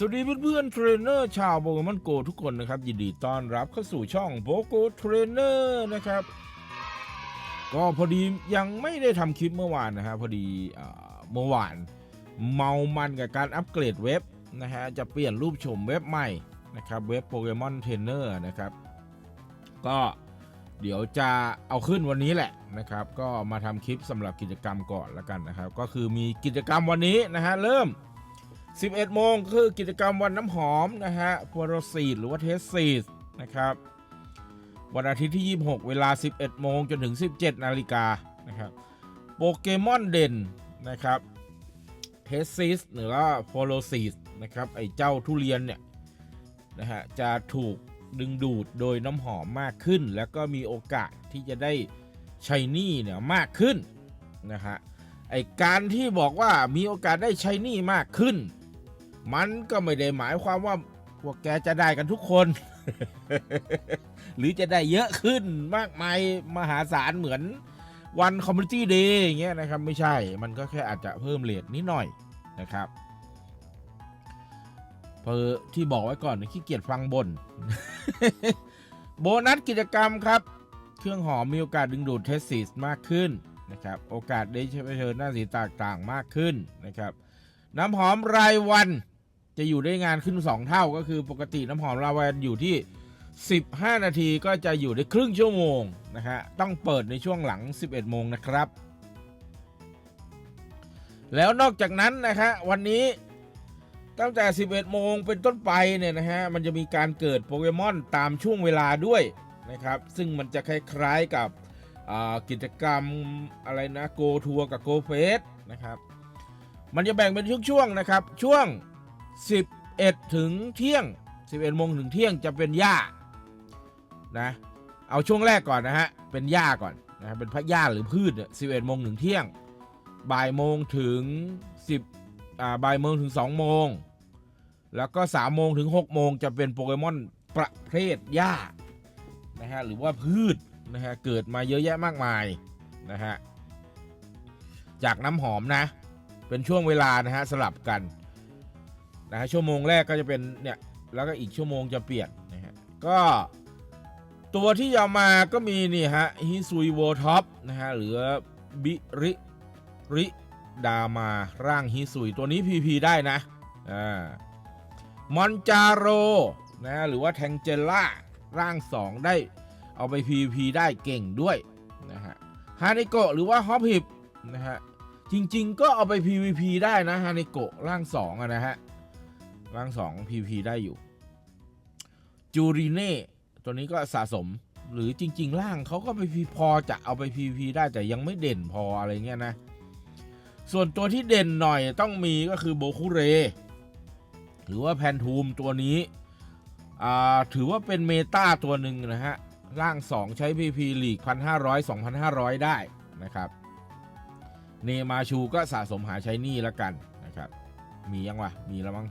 สวัสดีเพื่อนๆเทรนเนอร์ชาวโปเกมอนโกทุกคนนะครับ ยินดีต้อนรับเข้าสู่ช่องโปโกเทรนเนอร์นะครับ ก็พอดียังไม่ได้ทำคลิปเมื่อวานนะฮะพอดีเมื่อวานเมามันกับการอัปเกรดเว็บนะฮะจะเปลี่ยนรูปโฉมเว็บใหม่นะครับเว็บโปเกมอนเทรนเนอร์นะครับ ก็เดี๋ยวจะเอาขึ้นวันนี้แหละนะครับ ก็มาทำคลิปสำหรับกิจกรรมก่อนละกันนะครับ ก็คือมีกิจกรรมวันนี้นะฮะเริ่ม 11 โมงคือกิจกรรมวันน้ำหอมนะฮะพวโรซีดหรือว่าเทสซีดนะครับ วันอาทิตย์ที่ 26 เวลา 11 โมงจนถึง 17 นาฬิกานะครับ โปเกมอนเด่นนะครับเทสซีสหรือว่าโฟโลซีสนะครับ ไอเจ้าทุเรียนเนี่ยนะฮะจะถูกดึงดูดโดยน้ำหอมมากขึ้น แล้วก็มีโอกาสที่จะได้ชัยนี่เนี่ยมากขึ้นนะฮะไอการที่บอกว่ามีโอกาสได้ชัยนี่มากขึ้น มันก็ไม่ได้หมายความว่าพวกแกจะได้กันทุกคน หรือจะได้เยอะขึ้นมากมายมหาศาลเหมือนวันคอมมูนิตี้เดย์อย่างเงี้ยนะครับ ไม่ใช่มันก็แค่อาจจะเพิ่มเลทนิดหน่อยนะครับเพอที่บอกไว้ก่อนขี้เกียจฟังบน โบนัสกิจกรรมครับ เครื่องหอมมีโอกาสดึงดูดเทสซิสมากขึ้นนะครับ โอกาสได้เผชิญหน้าสีต่างๆมากขึ้นนะครับ น้ำหอมรายวัน จะอยู่ได้งานขึ้น 2 เท่าก็คือปกติน้ำหอมรายวันอยู่ที่ 15 นาทีก็จะอยู่ได้ครึ่งชั่วโมงนะฮะต้องเปิดในช่วงหลัง 11 โมงนะครับ แล้วนอกจากนั้นนะฮะวันนี้ตั้งแต่ 11 โมงเป็นต้นไปเนี่ยนะฮะมันจะมีการเกิดโปเกมอนตามช่วงเวลาด้วยนะครับซึ่งมันจะคล้ายๆกับกิจกรรมอะไรนะโกทัวร์กับโกเฟสนะครับ มันจะแบ่งเป็นช่วงๆนะครับ ช่วง 11 ถึงเที่ยง 11โมงถึงเที่ยงจะเป็นหญ้านะเอาช่วงแรกก่อนนะฮะเป็นหญ้าก่อนนะเป็นพักหญ้าหรือพืชเนี่ย11โมงถึงเที่ยงบ่ายโมงถึง 10อ่าบ่ายโมงถึง2โมงแล้วก็3โมงถึง6โมงจะเป็นโปเกมอนประเภทหญ้านะฮะหรือว่าพืชนะฮะเกิดมาเยอะแยะมากมายนะฮะจากน้ำหอมนะ เป็นช่วงเวลานะฮะสลับกัน นะฮะชั่วโมงแรกก็จะเป็นเนี่ยแล้วก็อีกชั่วโมงจะเปลี่ยนนะฮะก็ตัวที่ยามาก็มีนี่ฮะฮิซุยโวท็อปนะฮะหรือบิริริดามาร่างฮิซุยตัวนี้ PP ได้นะอ่ามอนจาโรนะฮะหรือว่าแทงเจล่าร่าง 2 ได้เอาไป PVP ได้เก่งด้วยนะฮะฮานิโกะหรือว่าฮอปฮิปนะฮะจริงๆก็เอาไป PVP ได้นะฮานิโกะร่าง2อะนะฮะ ร่าง2 PVP ได้อยู่ จูริเน่ตัวนี้ก็สะสมหรือจริง ๆ ร่างเขาก็ไป P พอจะเอาไป PVP ได้แต่ยังไม่เด่นพออะไรเงี้ยนะ ส่วนตัวที่เด่นหน่อยต้องมีก็คือโบคุเร หรือว่าแพนทูมตัวนี้อ่าถือว่าเป็นเมตาตัวหนึ่งนะฮะ ร่าง 2 ใช้ PP ลีก 1,500 2,500 ได้นะครับ เนมาชูก็สะสมหาใช้นี่ล้วกันนะครับ มียังวะ มีแล้วมั้ง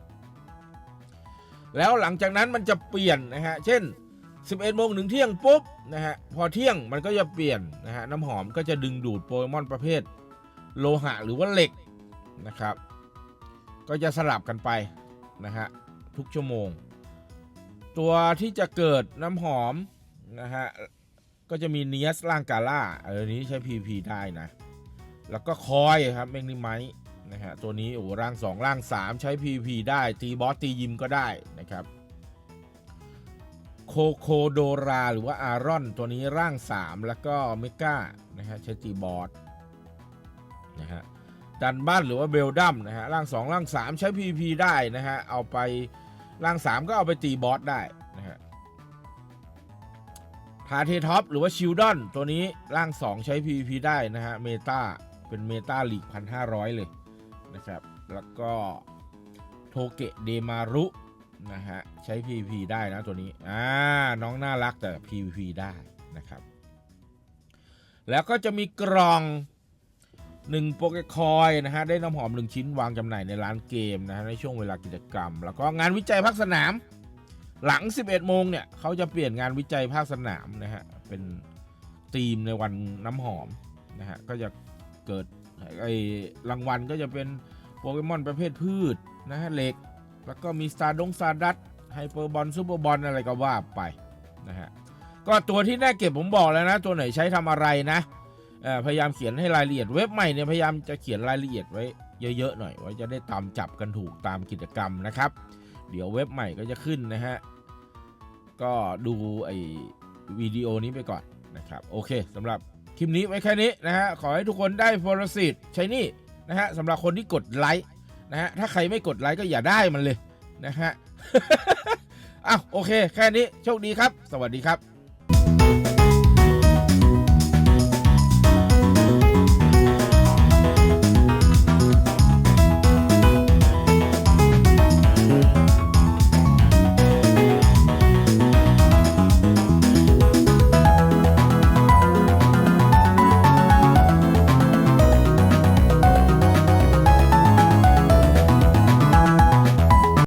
แล้วหลังจากนั้นมันจะเปลี่ยนนะฮะ เช่น 11โมงถึงเที่ยงปุ๊บนะฮะ พอเที่ยงมันก็จะเปลี่ยนนะฮะ น้ำหอมก็จะดึงดูดโปเกมอนประเภท โลหะหรือว่าเหล็กนะครับ ก็จะสลับกันไปนะฮะทุกชั่วโมง ตัวที่จะเกิดน้ำหอมนะฮะ ก็จะมีเนียสร่างกาล่าออนี้ใช้ PP ได้นะ แล้วก็คอยครับแมงนิไมท์ นะฮะตัวนี้โอ้ร่าง 2 ร่าง 3 ใช้ PVP ได้ตีบอสตียิมก็ได้นะครับโคโคโดราหรือว่าอารอน ตัวนี้ร่าง 3 แล้วก็เมกานะฮะใช้ตีบอสนะฮะดันบ้านหรือว่าเบลดัมนะฮะร่าง 2 ร่าง 3 ใช้ PVP ได้นะฮะเอาไปร่าง 3 ก็เอาไปตีบอสได้นะฮะพาเทท็อปหรือว่าชิลดอนตัวนี้ร่าง 2 ใช้ PVP ได้นะฮะเมตาเป็นเมตาลีกพันห้าร้อยเลย นะครับ แล้วก็โทเกะเดมารุนะฮะใช้ PVP ได้นะตัวนี้อ่าน้องน่ารักแต่ PVP ได้นะครับ แล้วก็จะมีกล่อง1โปเกคอยนะฮะได้น้ำหอม 1 ชิ้นวางจำหน่ายในร้านเกมนะฮะในช่วงเวลากิจกรรม แล้วก็งานวิจัยภาคสนาม หลัง 11 โมงเนี่ยเขาจะเปลี่ยนงานวิจัยภาคสนามนะฮะเป็นธีมในวันน้ำหอมนะฮะก็จะเกิด ไอ้รางวัลก็จะเป็นโปเกมอนประเภทพืชนะฮะเหล็ก แล้วก็มีสตาดงสตาดัตไฮเปอร์บอลซูเปอร์บอลอะไรก็ว่าไปนะฮะก็ตัวที่น่าเก็บผมบอกแล้วนะ ตัวไหนใช้ทำอะไรนะพยายามเขียนให้รายละเอียดเว็บใหม่เนี่ยพยายามจะเขียนรายละเอียดไว้เยอะๆหน่อยไว้จะได้ตามจับกันถูกตามกิจกรรมนะครับ เดี๋ยวเว็บใหม่ก็จะขึ้นนะฮะก็ดูไอ้วิดีโอนี้ไปก่อนนะครับ โอเคสำหรับ คลิปนี้ไว้แค่นี้นะฮะขอให้ทุกคนได้โฟลสิตใช้นี่นะฮะสำหรับคนที่กดไลค์นะฮะถ้าใครไม่กดไลค์ก็อย่าได้มันเลยนะฮะอ้าวโอเค แค่นี้โชคดีครับ สวัสดีครับ